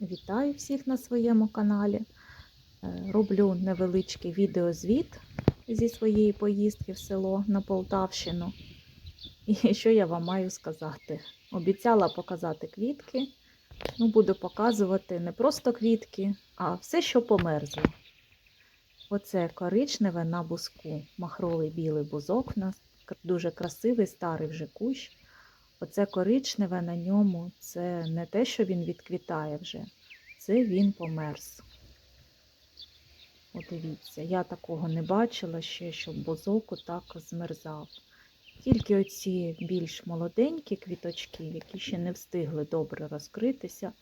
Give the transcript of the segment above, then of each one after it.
Вітаю всіх на своєму каналі. Е, Роблю невеличкий відеозвіт зі своєї поїздки в село на Полтавщину. І що я вам маю сказати? Обіцяла показати квітки. Ну, буду показувати не просто квітки, а все, що померзло. Оце коричневе на буску, махровий білий бузок у нас, дуже красивий, старий вже кущ. Оце коричневе на ньому це не те, що він відквітає вже, це він померз. От дивіться, я такого не бачила ще, щоб бузок отак змерзав. Тільки оці більш молоденькі квіточки, які ще не встигли добре розкритися,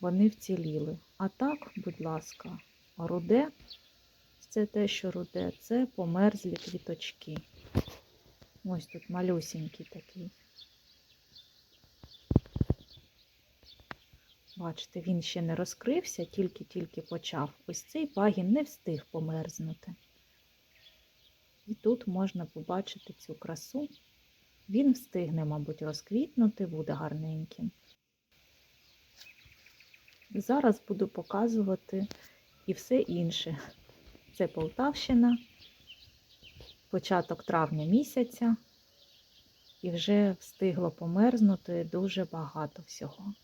вони вціліли. А так, будь ласка, руде, це те, що руде, це померзлі квіточки. Ось тут малюсенький такий. Бачите, він ще не розкрився, тільки-тільки почав. Ось цей пагін не встиг померзнути. І тут можна побачити цю красу. Він встигне, мабуть, розквітнути, буде гарненьким. Зараз буду показувати і все інше. Це Полтавщина, початок травня місяця, і вже встигло померзнути дуже багато всього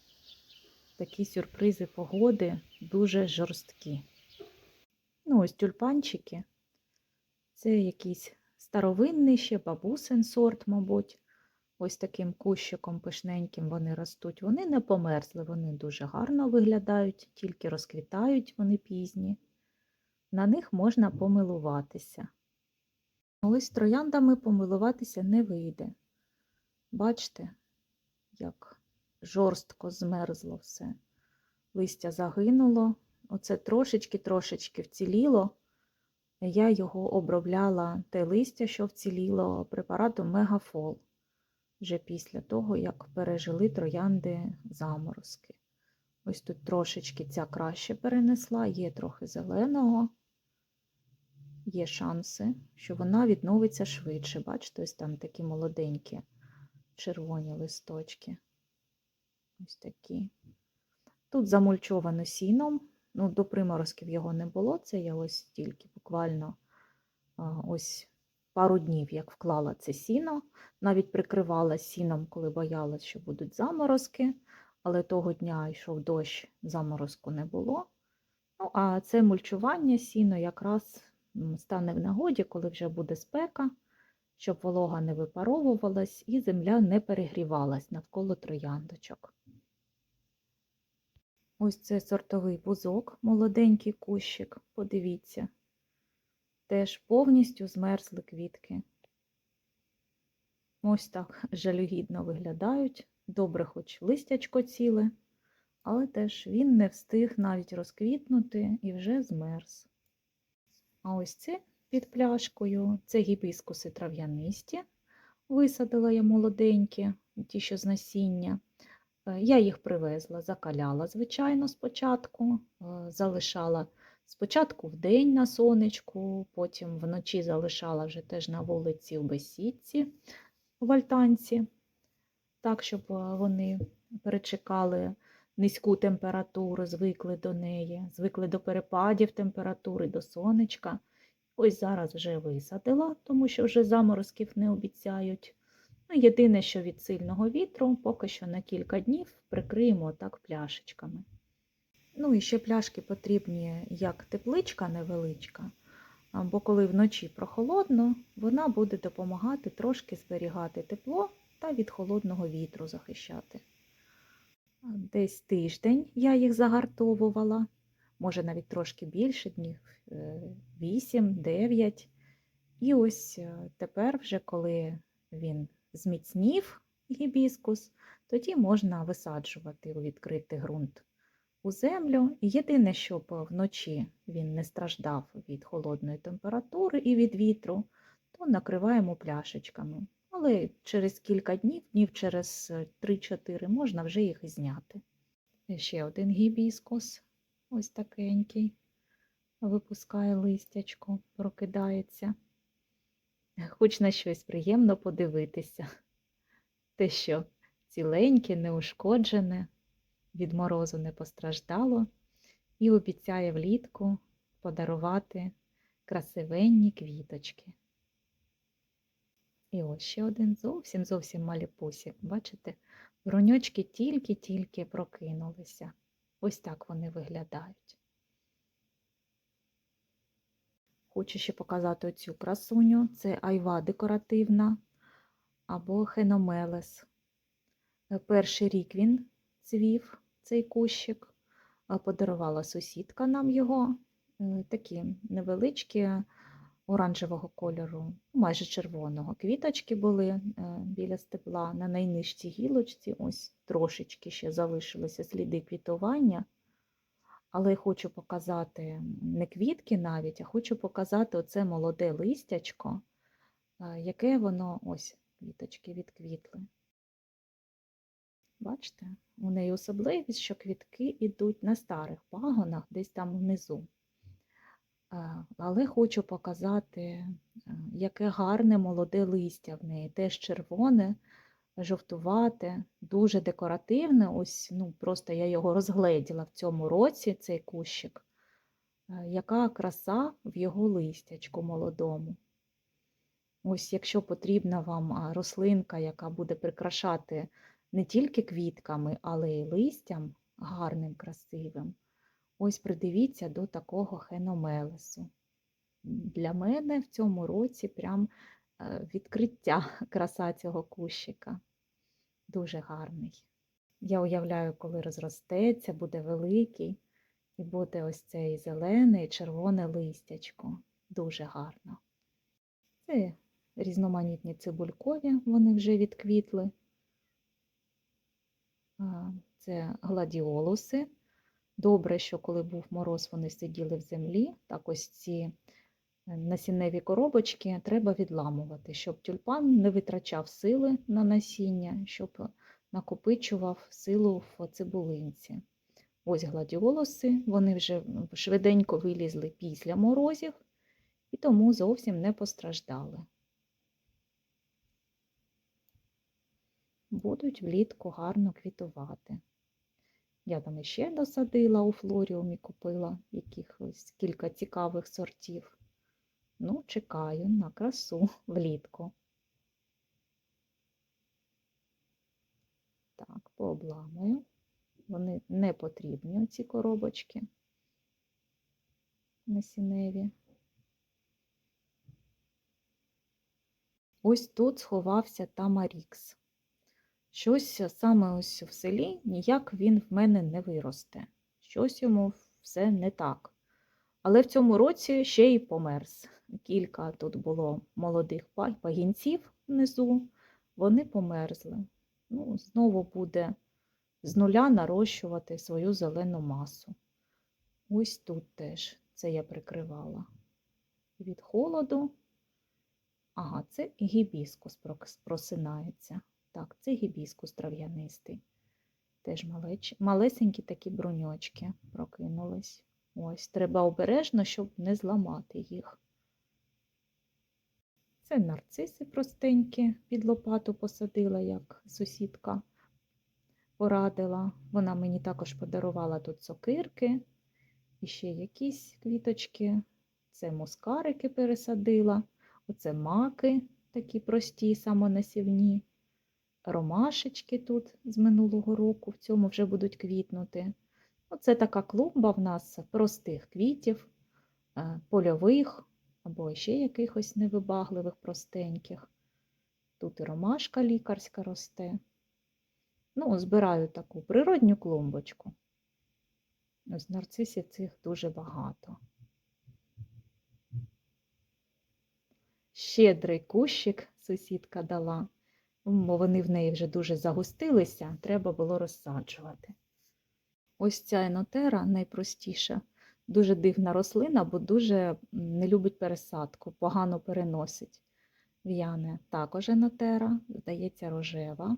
такі сюрпризи погоди дуже жорсткі. Ну, ось тюльпанчики. Це якийсь старовинний ще бабусин сорт, мабуть. Ось таким кущиком пишненьким вони ростуть. Вони не померзли, вони дуже гарно виглядають, тільки розквітають вони пізні. На них можна помилуватися. Ось трояндами помилуватися не вийде. Бачите, як жорстко змерзло все. Листя загинуло. Оце трошечки-трошечки вціліло. Я його обробляла те листя, що вціліло, препаратом Мегафол. Вже після того, як пережили троянди заморозки. Ось тут трошечки ця краще перенесла, є трохи зеленого. Є шанси, що вона відновиться швидше. Бачите, ось там такі молоденькі червоні листочки. Ось такі. Тут замульчовано сіном. Ну, до приморозків його не було. Це я ось тільки буквально ось пару днів, як вклала це сіно. Навіть прикривала сіном, коли боялась, що будуть заморозки. Але того дня йшов дощ, заморозку не було. Ну, а це мульчування сіно якраз стане в нагоді, коли вже буде спека, щоб волога не випаровувалась і земля не перегрівалась навколо трояндочок. Ось це сортовий бузок, молоденький кущик, подивіться. Теж повністю змерзли квітки. Ось так жалюгідно виглядають. Добре, хоч листячко ціле, але теж він не встиг навіть розквітнути і вже змерз. А ось це під пляшкою це гібіскуси трав'янисті. Висадила я молоденькі, ті, що з насіння. Е, Я їх привезла, закаляла, звичайно, спочатку, е, залишала спочатку в день на сонечку, потім вночі залишала вже теж на вулиці в бесідці в альтанці, так, щоб е, вони перечекали низьку температуру, звикли до неї, звикли до перепадів температури, до сонечка. Ось зараз вже висадила, тому що вже заморозків не обіцяють. Ну, єдине, що від сильного вітру, поки що на кілька днів прикриємо так пляшечками. Ну і ще пляшки потрібні як тепличка невеличка, бо коли вночі прохолодно, вона буде допомагати трошки зберігати тепло та від холодного вітру захищати. Десь тиждень я їх загартовувала, може навіть трошки більше днів, 8-9. І ось е, тепер, вже коли він зміцнів гібіскус, тоді можна висаджувати у відкритий ґрунт у землю. Єдине, щоб вночі він не страждав від холодної температури і від вітру, то накриваємо пляшечками. Але через кілька днів, днів через 3-4 можна вже їх зняти. Ще один гібіскус, ось такенький, випускає листячко, прокидається хоч на щось приємно подивитися. Те, що ціленьке, неушкоджене, від морозу не постраждало і обіцяє влітку подарувати красивенні квіточки. І ось ще один зовсім зовсім маліпусік. Бачите, броньочки тільки-тільки прокинулися. Ось так вони виглядають. Хочу ще показати оцю красуню. Це айва декоративна або хеномелес. Е, Перший рік він цвів, цей кущик. Е, Подарувала сусідка нам його. Е, Такі невеличкі оранжевого кольору, майже червоного. Квіточки були біля стебла на найнижчій гілочці. Ось трошечки ще залишилися сліди квітування. Але хочу показати не квітки навіть, а хочу показати оце молоде листячко, е, яке воно ось квіточки відквітли. Бачите, у неї особливість, що квітки йдуть на старих пагонах, десь там внизу. Е, Але хочу показати, е, яке гарне молоде листя в неї, теж червоне, жовтувате, дуже декоративне. Ось, ну, просто я його розгледіла в цьому році, цей кущик. Е, Яка краса в його листячку молодому. Ось, якщо потрібна вам рослинка, яка буде прикрашати не тільки квітками, але й листям гарним, красивим, ось придивіться до такого хеномелесу. Для мене в цьому році прям відкриття краса цього кущика. Дуже гарний. Я уявляю, коли розростеться, буде великий, і буде ось цей зелене і червоне листячко. Дуже гарно. Це різноманітні цибулькові, вони вже відквітли. Це гладіолуси. Добре, що коли був мороз, вони сиділи в землі. Так ось ці е, насінневі коробочки треба відламувати, щоб тюльпан не витрачав сили на насіння, щоб накопичував силу в цибулинці. Ось гладіолуси, вони вже швиденько вилізли після морозів і тому зовсім не постраждали. Будуть влітку гарно квітувати. Я там іще досадила у флоріумі, купила якихось кілька цікавих сортів. Ну, чекаю на красу влітку. Так, пообламую. Вони не потрібні, оці коробочки насінневі. Ось тут сховався Тамарікс. Щось саме ось в селі ніяк він в мене не виросте. Щось йому все не так. Але в цьому році ще й померз. Кілька тут було молодих пагінців внизу, вони померзли. Ну, Знову буде з нуля нарощувати свою зелену масу. Ось тут теж це я прикривала. Від холоду. Ага, це гібіскус просинається. Так, це гібіскус трав'янистий. Теж малеч... малесенькі такі бруньочки прокинулись. Ось, треба обережно, щоб не зламати їх. Це нарциси простенькі, під лопату посадила, як сусідка порадила. Вона мені також подарувала тут сокирки і ще якісь квіточки. Це мускарики пересадила, оце маки такі прості, самонасівні. Ромашечки тут з минулого року, в цьому вже будуть квітнути. Оце така клумба в нас простих квітів, е, польових або ще якихось невибагливих, простеньких. Тут і ромашка лікарська росте. Ну, збираю таку природню клумбочку. Ось нарцисів цих дуже багато. Щедрий кущик сусідка дала бо вони в неї вже дуже загустилися, треба було розсаджувати. Ось ця енотера найпростіша, дуже дивна рослина, бо дуже не любить пересадку, погано переносить. В'яне також енотера, здається, рожева.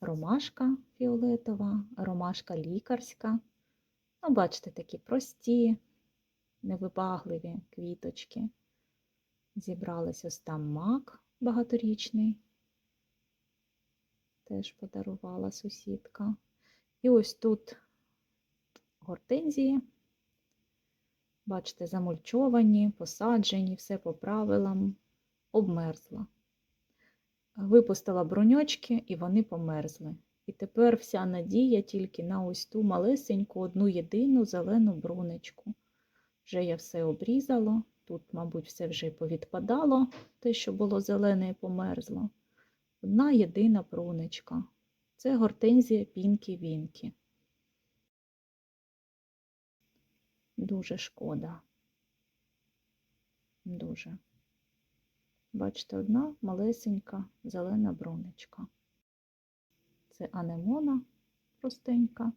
Ромашка фіолетова, ромашка лікарська. Ну, бачите, такі прості, невибагливі квіточки. Зібрались ось там мак багаторічний. Теж подарувала сусідка. І ось тут гортензії. Бачите, замульчовані, посаджені, все по правилам, обмерзла. Випустила броньочки, і вони померзли. І тепер вся надія тільки на ось ту малесеньку, одну єдину зелену брунечку. Вже я все обрізала. Тут, мабуть, все вже повідпадало, те, що було зелене і померзло. Одна єдина брунечка. Це гортензія Пінкі-Вінкі. Дуже шкода. Дуже. Бачите, одна малесенька зелена брунечка. Це анемона простенька.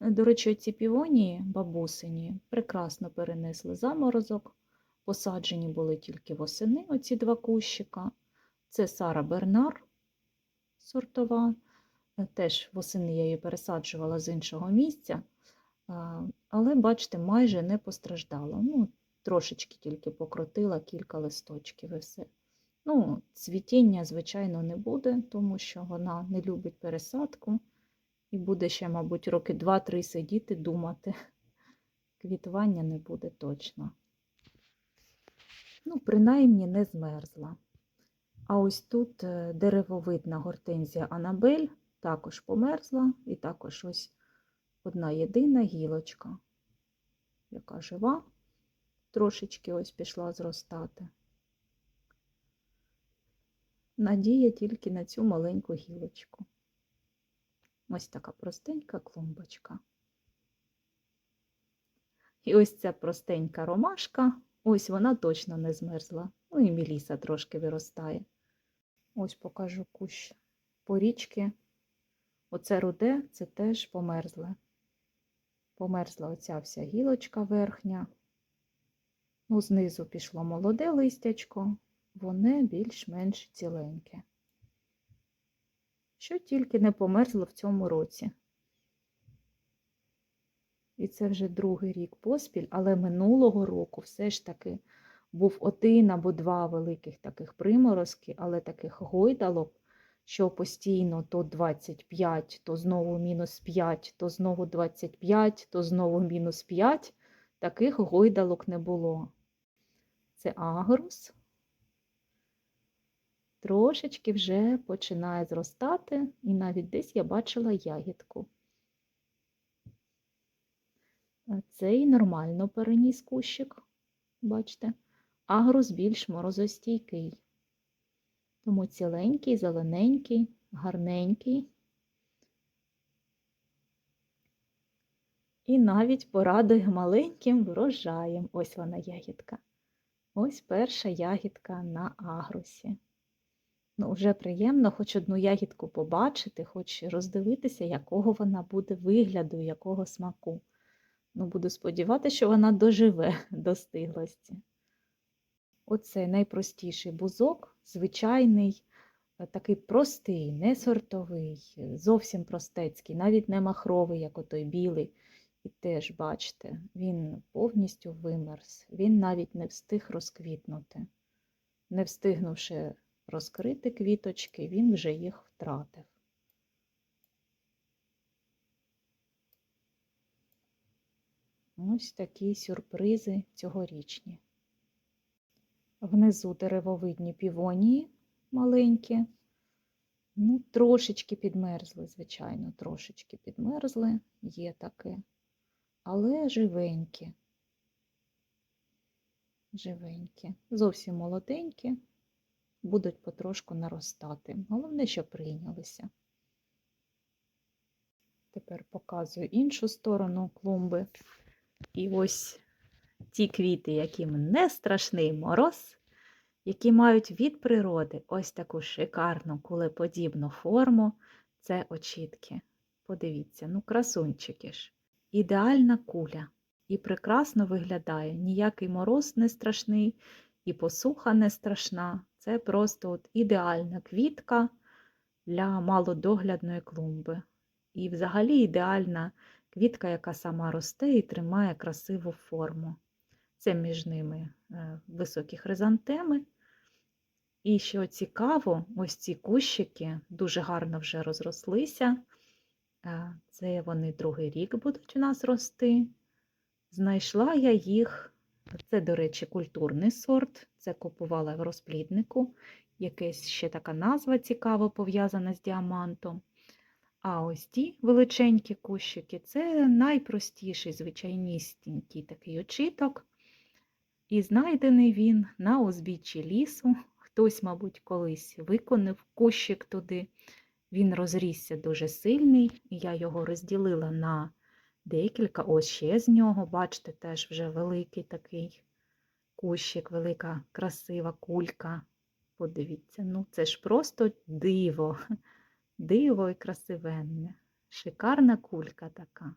До речі, ці півонії бабусині прекрасно перенесли заморозок. Посаджені були тільки восени оці два кущика. Це Сара Бернар сортова. Теж восени я її пересаджувала з іншого місця. Але, бачите, майже не постраждала. Ну, Трошечки тільки покрутила кілька листочків і все. Ну, Цвітіння, звичайно, не буде, тому що вона не любить пересадку і буде ще, мабуть, роки 2-3 сидіти, думати. Квітування не буде точно. Ну, принаймні не змерзла. А ось тут е, деревовидна гортензія Анабель також померзла, і також ось одна єдина гілочка, яка жива, трошечки ось пішла зростати. Надія тільки на цю маленьку гілочку. Ось така простенька клумбочка. І ось ця простенька ромашка, ось вона точно не змерзла. Ну і міліса трошки виростає. Ось покажу кущ порічки. Оце руде, це теж померзле. Померзла оця вся гілочка верхня. Ну, знизу пішло молоде листячко, вони більш-менш ціленьке. Що тільки не померзло в цьому році. І це вже другий рік поспіль, але минулого року все ж таки був один або два великих таких приморозки, але таких гойдалок, що постійно то 25, то знову мінус 5, то знову 25, то знову мінус 5. Таких гойдалок не було. Це агрус. Трошечки вже починає зростати, і навіть десь я бачила ягідку. Цей нормально переніс кущик, бачите, агрус більш морозостійкий. Тому ціленький, зелененький, гарненький. І навіть порадує маленьким врожаєм. Ось вона ягідка. Ось перша ягідка на агрусі. Ну, вже приємно хоч одну ягідку побачити, хоч роздивитися, якого вона буде вигляду, якого смаку. Ну, буду сподіватися, що вона доживе до стиглості. Оце найпростіший бузок, звичайний, е, такий простий, не сортовий, зовсім простецький, навіть не махровий, як отой білий. І теж, бачите, він повністю вимерз, він навіть не встиг розквітнути. Не встигнувши розкрити квіточки, він вже їх втратив. Ось такі сюрпризи цьогорічні. Внизу деревовидні півонії маленькі, ну, трошечки підмерзли, звичайно, трошечки підмерзли, є таке, але живенькі. Живенькі, зовсім молоденькі, будуть потрошку наростати. Головне, що прийнялися. Тепер показую іншу сторону клумби. І ось ті квіти, яким не страшний мороз, які мають від природи ось таку шикарну кулеподібну форму, це очітки. Подивіться, ну, красунчики ж. Ідеальна куля. І прекрасно виглядає. Ніякий мороз не страшний, і посуха не страшна. Це просто от ідеальна квітка для малодоглядної клумби. І взагалі ідеальна квітка, яка сама росте і тримає красиву форму. Це між ними е, високі хризантеми. І що цікаво, ось ці кущики дуже гарно вже розрослися. Е, Це вони другий рік будуть у нас рости. Знайшла я їх, це, до речі, культурний сорт, це купувала в розпліднику, якась ще така назва цікава пов'язана з діамантом. А ось ті величенькі кущики це найпростіший, звичайністенький такий очіток. І знайдений він на узбіччі лісу. Хтось, мабуть, колись виконав кущик туди. Він розрісся дуже сильний, і я його розділила на декілька. Ось ще з нього, бачите, теж вже великий такий кущик, велика красива кулька. Подивіться, ну це ж просто диво, диво і красивенне. Шикарна кулька така.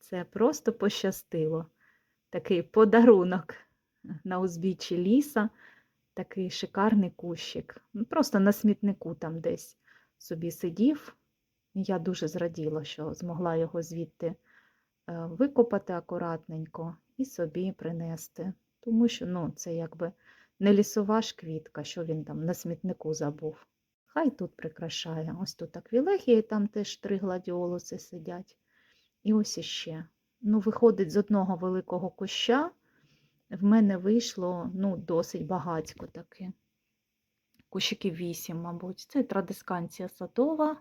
Це просто пощастило. Такий подарунок на узбіччі ліса, такий шикарний кущик. Ну, Просто на смітнику там десь собі сидів. Я дуже зраділа, що змогла його звідти е, викопати акуратненько і собі принести. Тому що ну, це якби не лісова ж квітка, що він там на смітнику забув. Хай тут прикрашає. Ось тут аквілегії, там теж три гладіолуси сидять. І ось іще. Ну, виходить, з одного великого куща в мене вийшло ну, досить багатько таки. Кущиків вісім, мабуть. Це традисканція садова,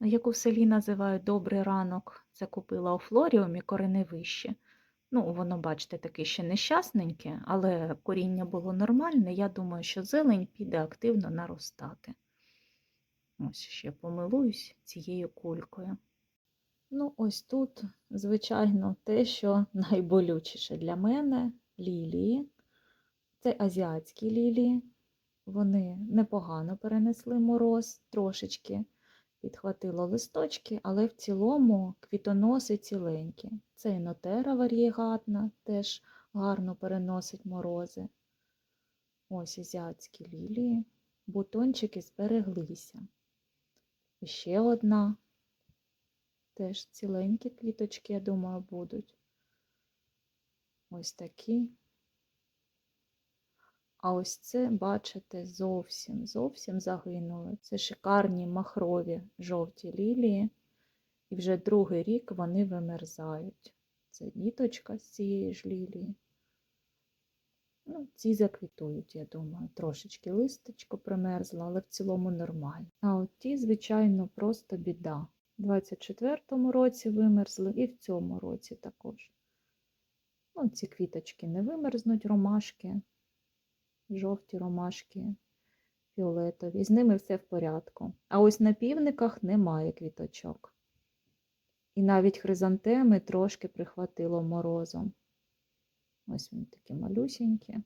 яку в селі називають Добрий ранок. Це купила у флоріумі корени вище. Ну, воно, бачите, таке ще нещасненьке, але коріння було нормальне. Я думаю, що зелень піде активно наростати. Ось ще помилуюсь цією кулькою. Ну, ось тут, звичайно, те, що найболючіше для мене лілії. Це азіатські лілії. Вони непогано перенесли мороз, трошечки підхватило листочки, але в цілому квітоноси ціленькі. Це і нотера варієгатна, теж гарно переносить морози. Ось азіатські лілії, бутончики збереглися. І ще одна. Теж ціленькі квіточки, я думаю, будуть. Ось такі. А ось це, бачите, зовсім, зовсім загинули. Це шикарні махрові жовті лілії. І вже другий рік вони вимерзають. Це діточка з цієї ж лілії. Ну, Ці заквітують, я думаю. Трошечки листочко примерзло, але в цілому нормально. А от ті, звичайно, просто біда. У 24-му році вимерзли і в цьому році також. Ну, ці квіточки не вимерзнуть, ромашки, жовті ромашки, фіолетові. З ними все в порядку. А ось на півниках немає квіточок. І навіть хризантеми трошки прихватило морозом. Ось вони такі малюсінькі.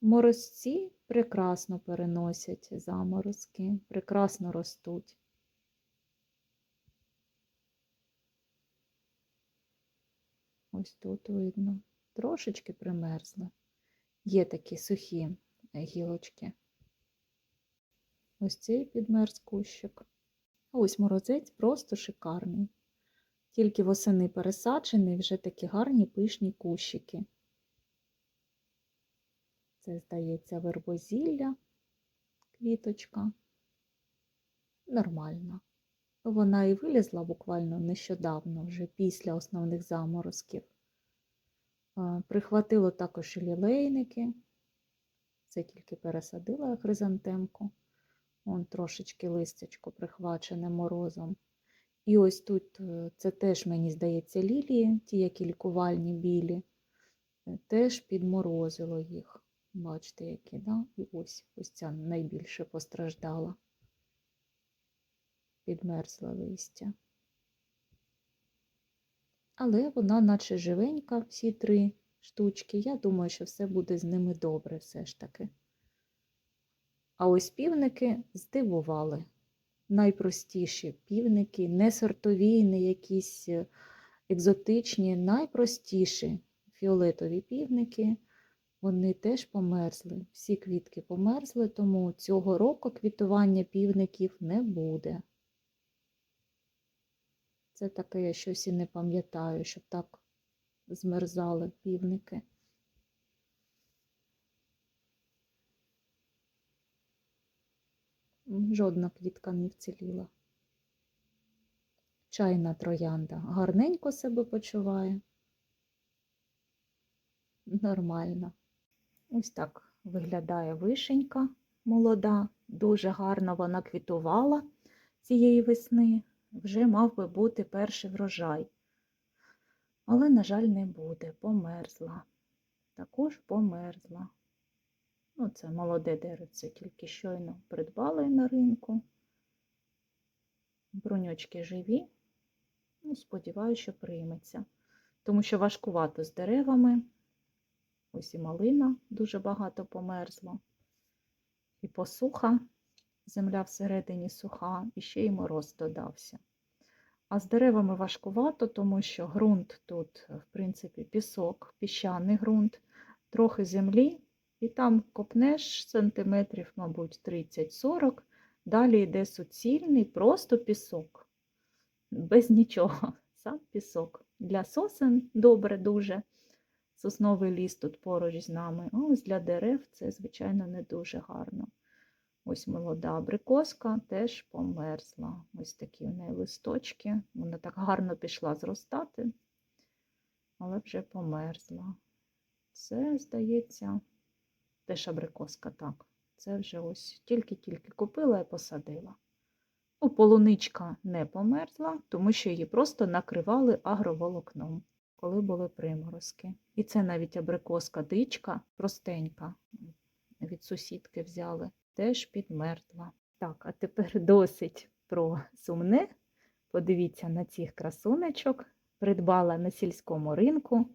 Морозці прекрасно переносять заморозки, прекрасно ростуть. Ось тут видно. Трошечки примерзли. Є такі сухі гілочки. Ось цей підмерз кущик. Ось морозець просто шикарний. Тільки восени пересаджений вже такі гарні пишні кущики. Це, здається, вербозілля, квіточка. Нормально. Вона і вилізла буквально нещодавно, вже після основних заморозків. Прихватило також лілейники. Це тільки пересадила хризантемку. Вон трошечки листячко прихвачене морозом. І ось тут е, це теж, мені здається, лілії, ті, які лікувальні білі, е, теж підморозило їх. Бачите, які, да? І ось ось ця найбільше постраждала, підмерзла листя. Але вона, наче живенька, всі три штучки. Я думаю, що все буде з ними добре все ж таки. А ось півники здивували. Найпростіші півники, не сортові, не якісь е, екзотичні, найпростіші фіолетові півники. Вони теж померзли. Всі квітки померзли, тому цього року квітування півників не буде. Це таке я щось і не пам'ятаю, щоб так змерзали півники. Жодна квітка не вціліла. Чайна троянда гарненько себе почуває. Нормально. Ось так виглядає вишенька молода, дуже гарно вона квітувала цієї весни. Вже мав би бути перший врожай. Але, на жаль, не буде. Померзла. Також померзла. Ну, це молоде деревце, тільки щойно придбали на ринку. Бруньочки живі. Ну, сподіваюся, що прийметься. Тому що важкувато з деревами. Ось і малина дуже багато померзла. І посуха, земля всередині суха, і ще й мороз додався. А з деревами важкувато, тому що ґрунт тут, в принципі, пісок, піщаний ґрунт, трохи землі, і там копнеш сантиметрів, мабуть, 30-40. Далі йде суцільний, просто пісок. Без нічого, сам пісок. Для сосен добре дуже. Сосновий ліс тут поруч з нами. А ось для дерев це, звичайно, не дуже гарно. Ось молода абрикоска теж померзла. Ось такі в неї листочки. Вона так гарно пішла зростати, але вже померзла. Це, здається, теж абрикоска, так. Це вже ось тільки-тільки купила і посадила. Ну, полуничка не померзла, тому що її просто накривали агроволокном, коли були приморозки. І це навіть абрикоска дичка, простенька, від сусідки взяли, теж підмертва. Так, а тепер досить про сумне. Подивіться на цих красунечок. Придбала на сільському ринку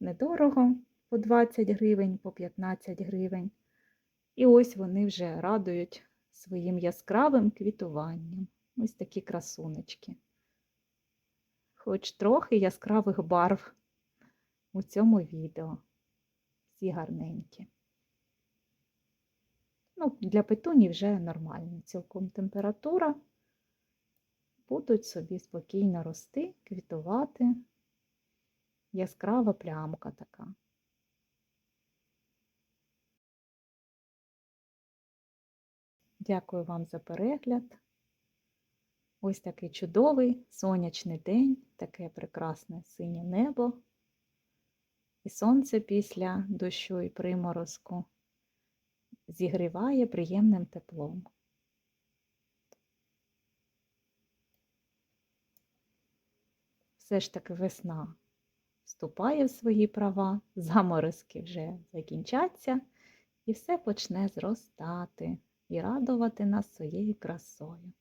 недорого по 20 гривень, по 15 гривень. І ось вони вже радують своїм яскравим квітуванням. Ось такі красунечки. Хоч трохи яскравих барв у цьому відео. Всі гарненькі. Ну, для петуні вже нормальна цілком температура. Будуть собі спокійно рости, квітувати. Яскрава плямка така. Дякую вам за перегляд. Ось такий чудовий сонячний день, таке прекрасне синє небо. І сонце після дощу і приморозку зігріває приємним теплом. Все ж таки весна вступає в свої права, заморозки вже закінчаться, і все почне зростати і радувати нас своєю красою.